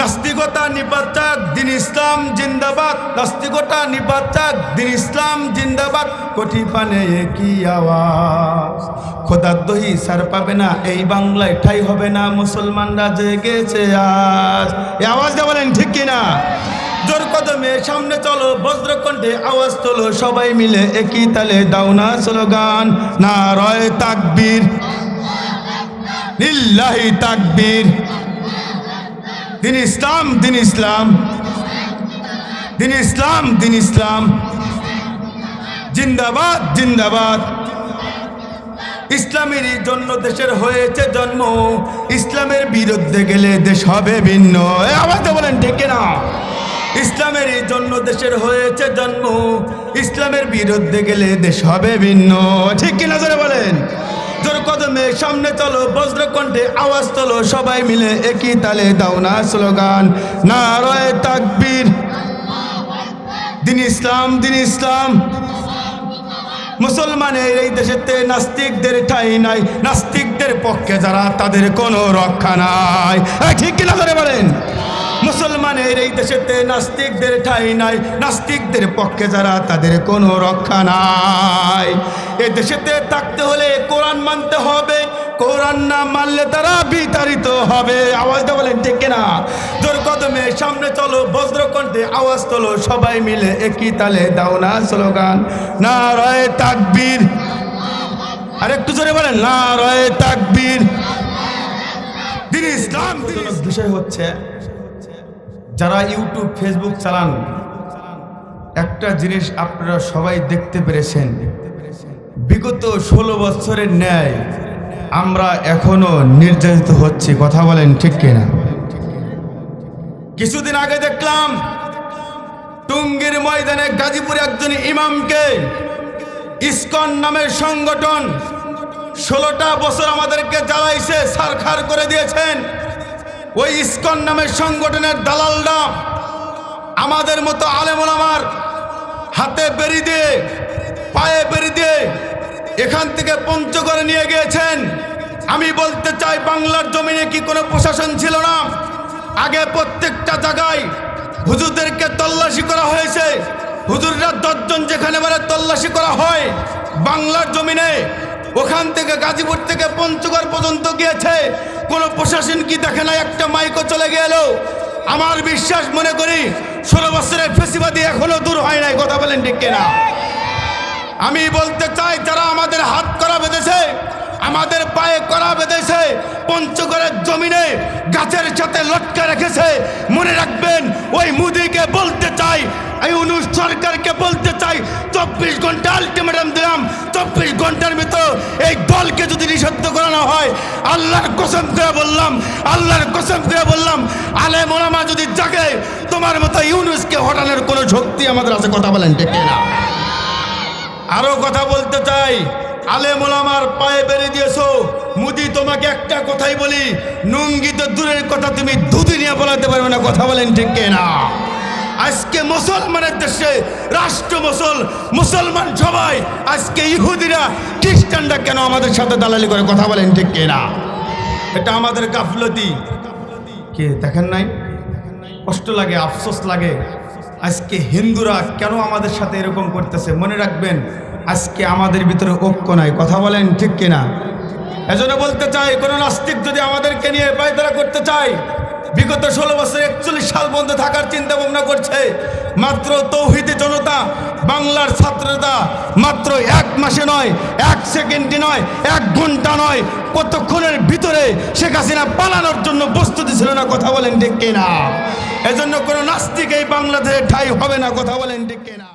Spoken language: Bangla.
নাস্তিকতা নিপাচাক দিন ইসলাম জিন্দাবাদ। নাস্তিকতা নিপাচাক দিন ইসলাম জিন্দাবাদ। কোটি পানে কি আওয়াজ। খোদার দহি সার পাবে না, এই বাংলায় ঠাই হবে না, মুসলমানরা জেগেছে আজ। এই আওয়াজটা বলেন ঠিক কিনা? জোর কদমে সামনে চলো, বজ্রকণ্ঠে আওয়াজ তোলো, সবাই মিলে একই তালে দাও না স্লোগান। না রয় তাকবীর। লিল্লাহি তাকবীর। দিন ইসলাম দিন ইসলাম। দিন ইসলাম দিন ইসলাম। জিন্দাবাদ জিন্দাবাদ। ইসলামেরই জন্য দেশের হয়েছে জন্ম। ইসলামের বিরুদ্ধে গেলে দেশ হবে ভিন্ন। এ আওয়াজ বলেন ডেকে না ইসলামেরই জন্য দেশের হয়েছে জন্ম। ইসলামের বিরুদ্ধে গেলে দেশ হবে ভিন্ন। ঠিক কিনা ধরে বলেন? কদমে সামনে চলো, বজ্রকণ্ঠে আওয়াজ তোলো, সবাই মিলে একই তালে দাও না স্লোগান। না রয়ে তাকবীর। দিন ইসলাম দিন ইসলাম। মুসলমানের এই দেশেতে নাস্তিকদের ঠাই নাই। নাস্তিকদের পক্ষে যারা, তাদের কোনো রক্ষা নাই। ঠিক কিনা করে বলেন? মুসলমানের এই দেশেতে নাস্তিকদের ঠাই নাই। নাস্তিকদের পক্ষে যারা, তাদের কোনো রক্ষা নাই। এই দেশেতে থাকতে হলে কোরআন মানতে হবে। কোরআন না মানলে তারা বিতাড়িত হবে। আওয়াজটা বলেন, ঠিক কিনা? জোর কদমে সামনে চলো, বজ্রকণ্ঠে আওয়াজ তোলো, সবাই মিলে একই তালে দাও না স্লোগান। না রয়ে তাকবীর। আর একটু জোরে বলেন না রয়ে তাকবীর। দিন ইসলাম বিষয় হচ্ছে যারা ইউটিউব, ফেসবুক চালান, একটা জিনিস আপনারা সবাই দেখতে পেরেছেন। বিগত ষোলো বছরের ন্যায় আমরা এখনও নির্যাতিত হচ্ছি, কথা বলেন ঠিক কিনা? কিছুদিন আগে দেখলাম, টুঙ্গির ময়দানে গাজীপুরে একজন ইমামকে ইস্কন নামের সংগঠন ষোলোটা বছর আমাদেরকে জ্বালাইছে, সারখার করে দিয়েছেন। ওই ইস্কন নামের সংগঠনের দালালরা আমাদের মতো আলেমন আমার হাতে বেরি দিয়ে, পায়ে বেরি দিয়ে এখান থেকে পঞ্চগড়ে নিয়ে গিয়েছেন। আমি বলতে চাই, বাংলার জমিনে কি কোনো প্রশাসন ছিল না? আগে প্রত্যেকটা জায়গায় হুজুরদেরকে তল্লাশি করা হয়েছে। হুজুররা দশজন যেখানে মানে তল্লাশি করা হয়, বাংলার জমিনে ওখান থেকে গাজীপুর থেকে পঞ্চগড় পর্যন্ত গিয়েছে। কোনো কি দেখে না একটা মাইকও চলে গেল। আমার বিশ্বাস মনে করি ষোলো বছরের ফেসিবাদী এখনও দূর হয় নাই, কথা বলেন ঠিক কিনা? আমি বলতে চাই, যারা আমাদের হাত করা বেঁধেছে, আমাদের পায়ে করা বেঁধেছে, পঞ্চগড়ের জমিনে গাছের সাথে লটকা রেখেছে, মনে রাখবেন, ওই মুদিকে বলতে চাই, এই অনুষ সরকারকে বলতে চাই, চব্বিশ ঘণ্টা আলটিমেটাম দিলাম আল্লাহর কসম করে বললাম, আল্লাহর কসম করে বললাম, আলে মোলামা যদি জাগে, তোমার মতো ইউনুসকে হটানোর কোনো শক্তি আমাদের আছে কথা বলেন ডেকে না আরও কথা বলতে চাই, আলে মোলামার পায়ে বেড়ে দিয়েছ, মুদি তোমাকে একটা কথাই বলি নুঙ্গি তো দূরের কথা তুমি দুদিনিয়া বলাতে পারবে না, কথা বলেন, ঠিক না আজকে মুসলমানের দেশে, রাষ্ট্র মুসল, মুসলমান সবাই, আজকে ইহুদিরা, খ্রিস্টানরা কেন আমাদের সাথে দালালি করে কথা বলেন ঠিক না এটা আমাদের গাফলতি। কে, দেখেন নাই? কষ্ট লাগে, আফসোস লাগে। আজকে হিন্দুরা কেন আমাদের সাথে এরকম করতেছে? মনে রাখবেন, আজকে আমাদের ভিতরে ঐক্য নাই। কথা বলেন ঠিক কিনা? এজন্য বলতে চাই, কোনো নাস্তিক যদি আমাদেরকে নিয়ে পায়তারা করতে চায় বিগত ষোলো বছর একচল্লিশ সাল পর্যন্ত থাকার চিন্তা ভাবনা করছে মাত্র তৌহিদি জনতা, বাংলার ছাত্রতা মাত্র এক মাসে নয়, এক সেকেন্ডে নয়, এক ঘণ্টা নয়, কতক্ষণের ভিতরে শেখ হাসিনা পালানোর জন্য প্রস্তুতি ছিল না কথা বলেন ঠিক কিনা? এজন্য কোনো নাস্তিক এই বাংলাদেশে ঠাই হবে না, কথা বলেন ঠিক কিনা?